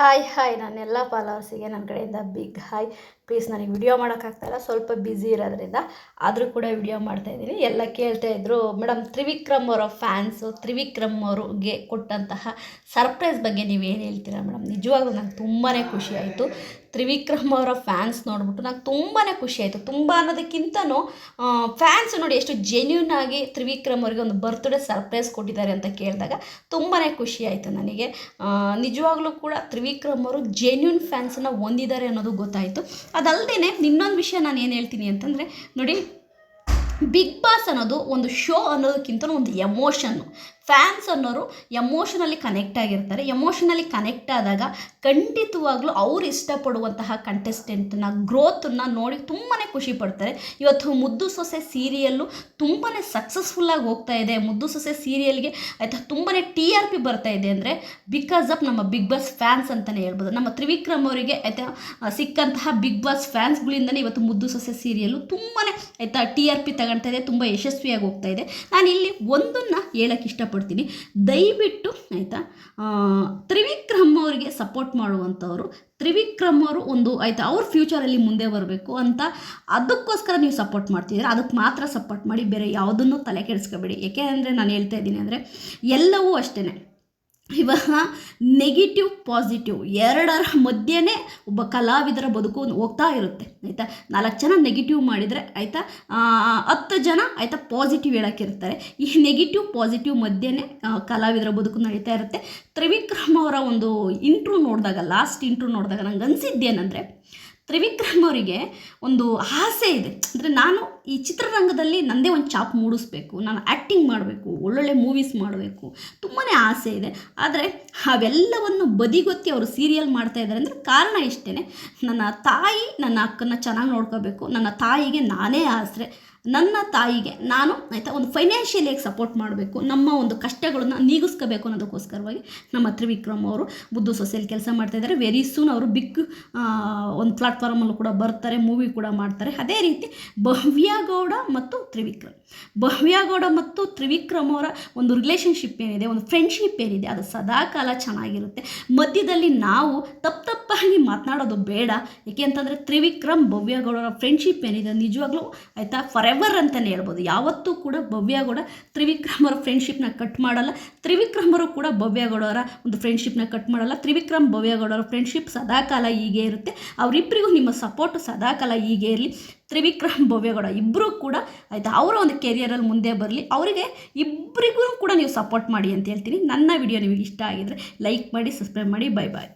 Hi hi ನನ್ನೆಲ್ಲ ಫಾಲೋವರ್ಸಿಗೆ ನನ್ನ ಕಡೆಯಿಂದ ಬಿಗ್ ಹಾಯ್ ಪ್ಲೀಸ್ ನನಗೆ ವಿಡಿಯೋ ಮಾಡೋಕ್ಕಾಗ್ತಾಯಿಲ್ಲ ಸ್ವಲ್ಪ ಬ್ಯುಸಿ ಇರೋದ್ರಿಂದ ಆದರೂ ಕೂಡ ವಿಡಿಯೋ ಮಾಡ್ತಾಯಿದ್ದೀನಿ ಎಲ್ಲ ಕೇಳ್ತಾ ಇದ್ರು ಮೇಡಮ್ ತ್ರಿವಿಕ್ರಮ್ ಅವರ ಫ್ಯಾನ್ಸು ತ್ರಿವಿಕ್ರಮ್ ಅವ್ರಿಗೆ ಕೊಟ್ಟಂತಹ ಸರ್ಪ್ರೈಸ್ ಬಗ್ಗೆ ನೀವು ಏನು ಹೇಳ್ತೀರಾ ಮೇಡಮ್ ನಿಜವಾಗ್ಲೂ ನಂಗೆ ತುಂಬಾ ಖುಷಿ ಆಯಿತು. ತ್ರಿವಿಕ್ರಮ್ ಅವರ ಫ್ಯಾನ್ಸ್ ನೋಡಿಬಿಟ್ಟು ನಂಗೆ ತುಂಬಾ ಖುಷಿ ಆಯಿತು. ತುಂಬ ಅನ್ನೋದಕ್ಕಿಂತನೂ ಫ್ಯಾನ್ಸ್ ನೋಡಿ ಎಷ್ಟು ಜೆನ್ಯೂನ್ ಆಗಿ ತ್ರಿವಿಕ್ರಮ್ ಅವರಿಗೆ ಒಂದು ಬರ್ತ್ಡೇ ಸರ್ಪ್ರೈಸ್ ಕೊಟ್ಟಿದ್ದಾರೆ ಅಂತ ಕೇಳಿದಾಗ ತುಂಬಾ ಖುಷಿ ಆಯಿತು ನನಗೆ. ನಿಜವಾಗ್ಲೂ ಕೂಡ ತ್ರಿವಿಕ್ರಮ್ ಅವರು ಜೆನ್ಯೂನ್ ಫ್ಯಾನ್ಸನ್ನು ಹೊಂದಿದ್ದಾರೆ ಅನ್ನೋದು ಗೊತ್ತಾಯಿತು. ಅದಲ್ಲದೆ ಇನ್ನೊಂದು ವಿಷಯ ನಾನು ಏನು ಹೇಳ್ತೀನಿ ಅಂತಂದರೆ, ನೋಡಿ ಬಿಗ್ ಬಾಸ್ ಅನ್ನೋದು ಒಂದು ಶೋ ಅನ್ನೋದಕ್ಕಿಂತ ಒಂದು ಎಮೋಷನ್ನು ಫ್ಯಾನ್ಸ್ ಅನ್ನೋರು ಎಮೋಷನಲಿ ಕನೆಕ್ಟ್ ಆಗಿರ್ತಾರೆ. ಎಮೋಷನಲಿ ಕನೆಕ್ಟ್ ಆದಾಗ ಖಂಡಿತವಾಗ್ಲೂ ಅವ್ರು ಇಷ್ಟಪಡುವಂತಹ ಕಂಟೆಸ್ಟೆಂಟ್ನ ಗ್ರೋತನ್ನು ನೋಡಿ ತುಂಬಾ ಖುಷಿ ಪಡ್ತಾರೆ. ಇವತ್ತು ಮುದ್ದು ಸೊಸೆ ಸೀರಿಯಲ್ಲು ತುಂಬಾ ಸಕ್ಸಸ್ಫುಲ್ಲಾಗಿ ಹೋಗ್ತಾ ಇದೆ. ಮುದ್ದು ಸೊಸೆ ಸೀರಿಯಲ್ಗೆ ಆಯಿತಾ ತುಂಬಾ ಟಿ ಆರ್ ಪಿ ಬರ್ತಾ ಇದೆ ಅಂದರೆ ಬಿಕಾಸ್ ಆಫ್ ನಮ್ಮ ಬಿಗ್ ಬಾಸ್ ಫ್ಯಾನ್ಸ್ ಅಂತಲೇ ಹೇಳ್ಬೋದು. ನಮ್ಮ ತ್ರಿವಿಕ್ರಮ್ ಅವರಿಗೆ ಆಯಿತಾ ಸಿಕ್ಕಂತಹ ಬಿಗ್ ಬಾಸ್ ಫ್ಯಾನ್ಸ್ಗಳಿಂದಲೇ ಇವತ್ತು ಮುದ್ದು ಸೊಸೆ ಸೀರಿಯಲ್ಲು ತುಂಬಾ ಆಯಿತಾ ಟಿ ಆರ್ ಪಿ ತಗೊಳ್ತಾ ಇದೆ. ತುಂಬ ಯಶಸ್ವಿಯಾಗಿ ಹೋಗ್ತಾ ಇದೆ. ನಾನು ಇಲ್ಲಿ ಒಂದನ್ನು ಹೇಳೋಕ್ಕೆ ಇಷ್ಟಪಡ್ತೀನಿ. ಇಷ್ಟಪಡ್ತೀನಿ ದಯವಿಟ್ಟು ಆಯಿತಾ ತ್ರಿವಿಕ್ರಮ್ ಅವರಿಗೆ ಸಪೋರ್ಟ್ ಮಾಡುವಂಥವ್ರು, ತ್ರಿವಿಕ್ರಮ್ ಅವರು ಒಂದು ಆಯಿತಾ, ಅವ್ರ ಫ್ಯೂಚರಲ್ಲಿ ಮುಂದೆ ಬರಬೇಕು ಅಂತ ಅದಕ್ಕೋಸ್ಕರ ನೀವು ಸಪೋರ್ಟ್ ಮಾಡ್ತಿದ್ದೀರ? ಅದಕ್ಕೆ ಮಾತ್ರ ಸಪೋರ್ಟ್ ಮಾಡಿ, ಬೇರೆ ಯಾವುದನ್ನು ತಲೆ ಕೆಡಿಸ್ಕೋಬೇಡಿ. ಏಕೆ ಅಂದರೆ ನಾನು ಹೇಳ್ತಾ ಇದ್ದೀನಿ ಅಂದರೆ ಎಲ್ಲವೂ ಅಷ್ಟೇ ಇವಾಗ ನೆಗೆಟಿವ್ ಪಾಸಿಟಿವ್ ಎರಡರ ಮಧ್ಯೆನೇ ಒಬ್ಬ ಕಲಾವಿದರ ಬದುಕು ಹೋಗ್ತಾ ಇರುತ್ತೆ, ಆಯಿತಾ? ನಾಲ್ಕು ಜನ ನೆಗೆಟಿವ್ ಮಾಡಿದರೆ ಆಯಿತಾ? ಹತ್ತು ಜನ ಆಯಿತಾ ಪಾಸಿಟಿವ್ ಹೇಳೋಕ್ಕಿರ್ತಾರೆ. ಈ ನೆಗೆಟಿವ್ ಪಾಸಿಟಿವ್ ಮಧ್ಯೆನೇ ಕಲಾವಿದರ ಬದುಕು ನಡೀತಾ ಇರುತ್ತೆ. ತ್ರಿವಿಕ್ರಮ್ ಅವರ ಒಂದು ಇಂಟ್ರೂ ನೋಡಿದಾಗ ಲಾಸ್ಟ್ ಇಂಟ್ರೂ ನೋಡಿದಾಗ ನಂಗೆ ಅನಿಸಿದ್ದೇನೆಂದರೆ ತ್ರಿವಿಕ್ರಮ್ ಅವರಿಗೆ ಒಂದು ಆಸೆ ಇದೆ. ಅಂದರೆ ನಾನು ಈ ಚಿತ್ರರಂಗದಲ್ಲಿ ನನ್ನದೇ ಒಂದು ಚಾಪ್ ಮೂಡಿಸ್ಬೇಕು, ನಾನು ಆ್ಯಕ್ಟಿಂಗ್ ಮಾಡಬೇಕು, ಒಳ್ಳೊಳ್ಳೆ ಮೂವೀಸ್ ಮಾಡಬೇಕು ತುಂಬಾ ಆಸೆ ಇದೆ. ಆದರೆ ಅವೆಲ್ಲವನ್ನು ಬದಿಗೊತ್ತಿ ಅವರು ಸೀರಿಯಲ್ ಮಾಡ್ತಾ ಇದ್ದಾರೆ ಅಂದರೆ ಕಾರಣ ಇಷ್ಟೇ ನನ್ನ ತಾಯಿ ನನ್ನ ಅಕ್ಕನ ಚೆನ್ನಾಗಿ ನೋಡ್ಕೋಬೇಕು, ನನ್ನ ತಾಯಿಗೆ ನಾನೇ ಆಸರೆ. ನನ್ನ ತಾಯಿಗೆ ನಾನು ಆಯಿತಾ ಒಂದು ಫೈನಾನ್ಷಿಯಲಿಯಾಗಿ ಸಪೋರ್ಟ್ ಮಾಡಬೇಕು, ನಮ್ಮ ಒಂದು ಕಷ್ಟಗಳನ್ನು ನೀಗಿಸ್ಕೋಬೇಕು ಅನ್ನೋದಕ್ಕೋಸ್ಕರವಾಗಿ ನಮ್ಮ ತ್ರಿವಿಕ್ರಮ್ ಅವರು ಬುದ್ಧು ಸೊಸೆಯಲ್ಲಿ ಕೆಲಸ ಮಾಡ್ತಾಯಿದ್ದಾರೆ ವೆರಿ ಸೂನ್ ಅವರು ಬಿಗ್ ಒಂದು ಪ್ಲಾಟ್ಫಾರ್ಮಲ್ಲೂ ಕೂಡ ಬರ್ತಾರೆ ಮೂವಿ ಕೂಡ ಮಾಡ್ತಾರೆ. ಅದೇ ರೀತಿ ಭವ್ಯಗೌಡ ಮತ್ತು ತ್ರಿವಿಕ್ರಮ್. ಭವ್ಯಗೌಡ ಮತ್ತು ತ್ರಿವಿಕ್ರಮ್ ಅವರ ಒಂದು ರಿಲೇಷನ್ಶಿಪ್ ಏನಿದೆ, ಒಂದು ಫ್ರೆಂಡ್ಶಿಪ್ ಏನಿದೆ, ಅದು ಸದಾಕಾಲ ಚೆನ್ನಾಗಿರುತ್ತೆ. ಮಧ್ಯದಲ್ಲಿ ನಾವು ತಪ್ಪು ತಪ್ಪಾಗಿ ಮಾತನಾಡೋದು ಬೇಡ. ಏಕೆ ಅಂತಂದರೆ ತ್ರಿವಿಕ್ರಮ್ ಭವ್ಯಗೌಡರ ಫ್ರೆಂಡ್ಶಿಪ್ ಏನಿದೆ, ನಿಜವಾಗ್ಲೂ ಆಯಿತಾ ಫಾರ್ ಎವರ್ ಅಂತಲೇ ಹೇಳ್ಬೋದು. ಯಾವತ್ತೂ ಕೂಡ ಭವ್ಯಗೌಡ ತ್ರಿವಿಕ್ರಮರ ಫ್ರೆಂಡ್ಶಿಪ್ನ ಕಟ್ ಮಾಡಲ್ಲ. ತ್ರಿವಿಕ್ರಮರು ಕೂಡ ಭವ್ಯಗೌಡರ ಒಂದು ಫ್ರೆಂಡ್ಶಿಪ್ನ ಕಟ್ ಮಾಡಲ್ಲ. ತ್ರಿವಿಕ್ರಮ್ ಭವ್ಯಗೌಡರ ಫ್ರೆಂಡ್ಶಿಪ್ ಸದಾಕಾಲ ಹೀಗೆ ಇರುತ್ತೆ. ಅವರಿಬ್ಬರಿಗೂ ನಿಮ್ಮ ಸಪೋರ್ಟ್ ಸದಾಕಾಲ ಹೀಗೆ ಇರಲಿ. ತ್ರಿವಿಕ್ರಮ್ ಭವ್ಯಗೌಡ ಇಬ್ಬರೂ ಕೂಡ ಆಯಿತಾ, ಅವರ ಒಂದು ಕೆರಿಯರಲ್ಲಿ ಮುಂದೆ ಬರಲಿ. ಅವರಿಗೆ ಇಬ್ಬರಿಗೂ ಕೂಡ ನೀವು ಸಪೋರ್ಟ್ ಮಾಡಿ ಅಂತ ಹೇಳ್ತೀನಿ. ನನ್ನ ವಿಡಿಯೋ ನಿಮಗೆ ಇಷ್ಟ ಆಗಿದರೆ ಲೈಕ್ ಮಾಡಿ ಸಬ್ಸ್ಕ್ರೈಬ್ ಮಾಡಿ ಬೈ ಬಾಯ್